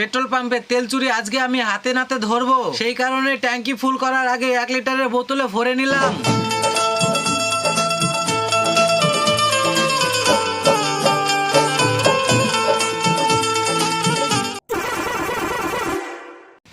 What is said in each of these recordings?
Petrol পাম্পে তেল চুরি আজকে আমি হাতে নাতে ধরবো। সেই কারণে ট্যাঙ্কি ফুল করার আগে এক লিটারের বোতলে ভরে নিলাম।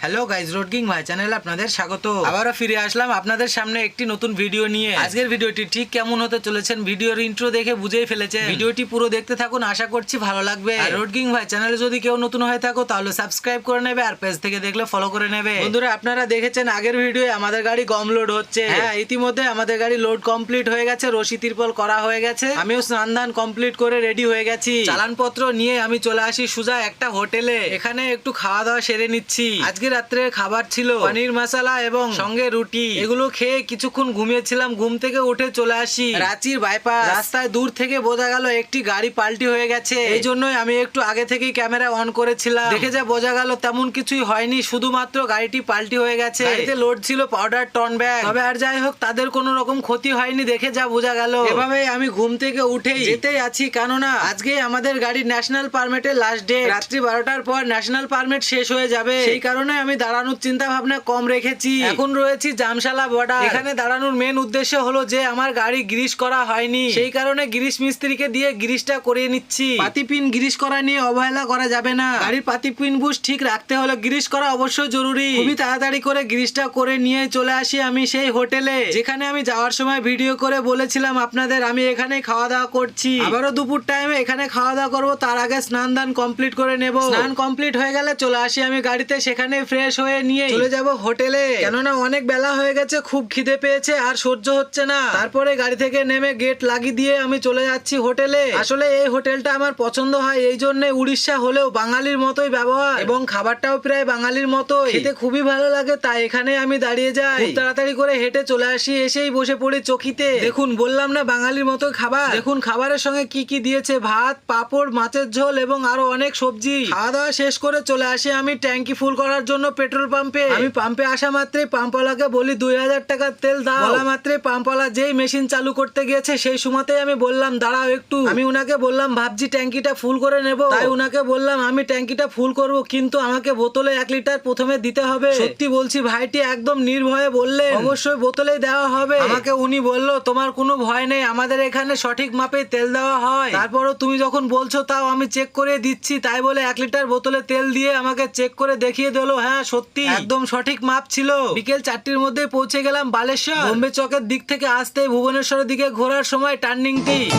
হ্যালো গাইজ রোড কিং ভাই চ্যানেলে আপনাদের স্বাগত। আবারও ফিরে আসলাম আপনাদের সামনে একটি নতুন ভিডিও নিয়ে। আজকের ভিডিওটি ঠিক কেমন হতে চলেছেন ভিডিওর ইন্ট্রো দেখে বুঝেই ফেলেছে ভিডিওটি পুরো দেখতে থাকুন, আশা করছি ভালো লাগবে। রোড কিং ভাই চ্যানেলে যদি কেউ নতুন হয়ে থাকো, তাহলে সাবস্ক্রাইব করে নেবে আর পেজ থেকে দেখলে ফলো করে নেবে। বন্ধুরা, আপনারা দেখেছেন আগের ভিডিও আমাদের গাড়ি গম লোড হচ্ছে। হ্যাঁ ইতিমধ্যে আমাদের গাড়ি লোড কমপ্লিট হয়ে গেছে, রশি তিরপল করা হয়ে গেছে। আমিও স্নান দান কমপ্লিট করে রেডি হয়ে গেছি। চালানপত্র নিয়ে আমি চলে আসি সুজা একটা হোটেলে। এখানে একটু খাওয়া দাওয়া সেরে নিচ্ছি। আজকে রাত্রে খাবার ছিল। পনির মশলা এবং সঙ্গে রুটি। এগুলো খেয়ে কিছুক্ষণ ঘুমিয়েছিলাম ঘুম থেকে উঠে চলে আসি। রাঁচির বাইপাস রাস্তায় দূর থেকে বোঝা গেল একটি গাড়ি পাল্টি হয়ে গেছে। এই জন্যই আমি একটু আগে থেকেই ক্যামেরা অন করেছিলাম। দেখে যা বোঝা গেল তেমন কিছুই হয়নি শুধুমাত্র গাড়িটি পাল্টি হয়ে গেছে। গাড়িতে লোড ছিল পাউডার টন ব্যাগ তবে আর যাই হোক তাদের কোনো রকম ক্ষতি হয়নি দেখে যা বোঝা গেল। এভাবে আমি ঘুম থেকে উঠেই যেতেই আছি কেননা আজকে আমাদের গাড়ি ন্যাশনাল পারমিটের লাস্ট ডে রাত্রি বারোটার পর ন্যাশনাল পারমিট শেষ হয়ে যাবে। সেই কারণে আমি দাঁড়ানোর চিন্তা ভাবনা কম রেখেছি। এখন রয়েছি জামশালা বর্ডার এখানে দাঁড়ানোর মেন উদ্দেশ্য হলো যে আমার গাড়ি গ্রিস করা হয়নি। সেই কারণে গ্রিস মিস্ত্রিকে দিয়ে গ্রিসটা করিয়ে নিচ্ছি। পাতি পিন গ্রিস করা নিয়ে অবহেলা করা যাবে না। গাড়ির পাতি পিন বুশ ঠিক রাখতে হলে গ্রিস করা অবশ্যই জরুরি। খুবই তাড়াতাড়ি করে গ্রিসটা করে নিয়ে চলে আসি আমি সেই হোটেলে। যেখানে আমি যাওয়ার সময় ভিডিও করে বলেছিলাম আপনাদের আমি এখানে খাওয়া দাওয়া করছি। আবারও দুপুর টাইমে এখানে খাওয়া দাওয়া করব তার আগে স্নান দান কমপ্লিট করে নেব। স্নান কমপ্লিট হয়ে গেলে চলে আসি আমি গাড়িতে সেখানে ফ্রেশ হয়ে নিয়ে চলে যাব হোটেলে। কেননা অনেক বেলা হয়ে গেছে খুব খিদে পেয়েছে আর সহ্য হচ্ছে না। তারপরে গাড়ি থেকে নেমে গেট লাগিয়ে দিয়ে আমি চলে যাচ্ছি হোটেলে। আসলে এই হোটেলটা আমার পছন্দ হয় এই জন্য উড়িষ্যা হলেও বাঙালির মতোই ব্যবহার। এবং খাবারটাও প্রায় বাঙালির মতো খেতে খুবই ভালো লাগে তাই এখানে আমি দাঁড়িয়ে যাই। তাড়াতাড়ি করে হেঁটে চলে আসি এসেই বসে পড়ি চকিতে। দেখুন বললাম না বাঙালির মতো খাবার। দেখুন খাবারের সঙ্গে কি কি দিয়েছে ভাত পাঁপড় মাছের ঝোল এবং আরও অনেক সবজি। খাওয়া দাওয়া শেষ করে চলে আসি আমি ট্যাঙ্কি ফুল করার জন্য। পেট্রোল পাম্পে? আমি পাম্পে আসা মাত্রে পাম্পওয়ালাকে বলি দুই হাজার টাকার তেল দাও। বলা। মাত্রে পাম্পওয়ালা যেই মেশিন চালু করতে গিয়েছে সেই সময়তেই আমি বললাম দাঁড়াও একটু। আমি উনাকে বললাম ভাবছি ট্যাঙ্কিটা ফুল করে নেব। তাই উনাকে বললাম আমি ট্যাঙ্কিটা ফুল করব কিন্তু আমাকে বোতলে এক লিটার প্রথমে দিতে হবে। সত্যি বলছি ভাইটি একদম নির্ভয়ে বললেন। অবশ্যই বোতলেই দেওয়া হবে। আমাকে উনি বলল তোমার কোনো ভয় নেই আমাদের এখানে সঠিক মাপে তেল দেওয়া হয়। তারপরও তুমি যখন বলছো তাও আমি চেক করে দিচ্ছি। তাই বলে এক লিটার বোতলে তেল দিয়ে আমাকে চেক করে দেখিয়ে দিলো হ্যাঁ সত্যি। একদম সঠিক মাপ ছিল। বিকেল চারটির মধ্যে পৌঁছে গেলাম বালেশ্বর। বোম্বে চকের দিক থেকে আসতে ভুবনেশ্বরের দিকে ঘোরার সময় টার্নিংটি।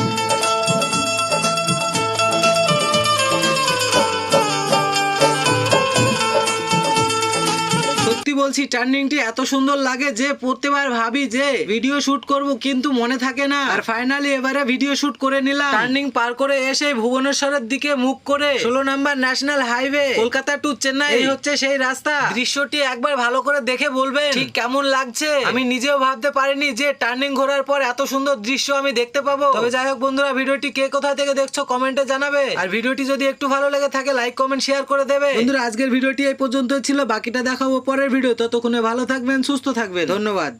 বলছি টার্নিংটি এত সুন্দর লাগে যে প্রত্যেকবার ভাবি যে ভিডিও শুট করব কিন্তু মনে থাকে না। আর ফাইনালি এবারে ভিডিও শুট করে নিলাম। টার্নিং পার করে এসে ভুবনেশ্বরের দিকে মুখ করে ষোলো number national highway Kolkata to Chennai, এই হচ্ছে সেই রাস্তা। দৃশ্যটি একবার ভালো করে দেখে বলবেন, ঠিক কেমন লাগছে? আমি নিজেও ভাবতে পারিনি যে টার্নিং ঘোরার পর এত সুন্দর দৃশ্য আমি দেখতে পাবো। তবে যাই হোক বন্ধুরা, ভিডিওটি কে কোথা থেকে দেখছ কমেন্টে জানাবে। আর ভিডিওটি যদি একটু ভালো লেগে থাকে লাইক কমেন্ট শেয়ার করে দেবে। বন্ধুরা, আজকের ভিডিওটি এই পর্যন্ত ছিল। বাকিটা দেখাবো পরের ভিডিও ততক্ষণে ভালো থাকবেন সুস্থ থাকবেন। ধন্যবাদ।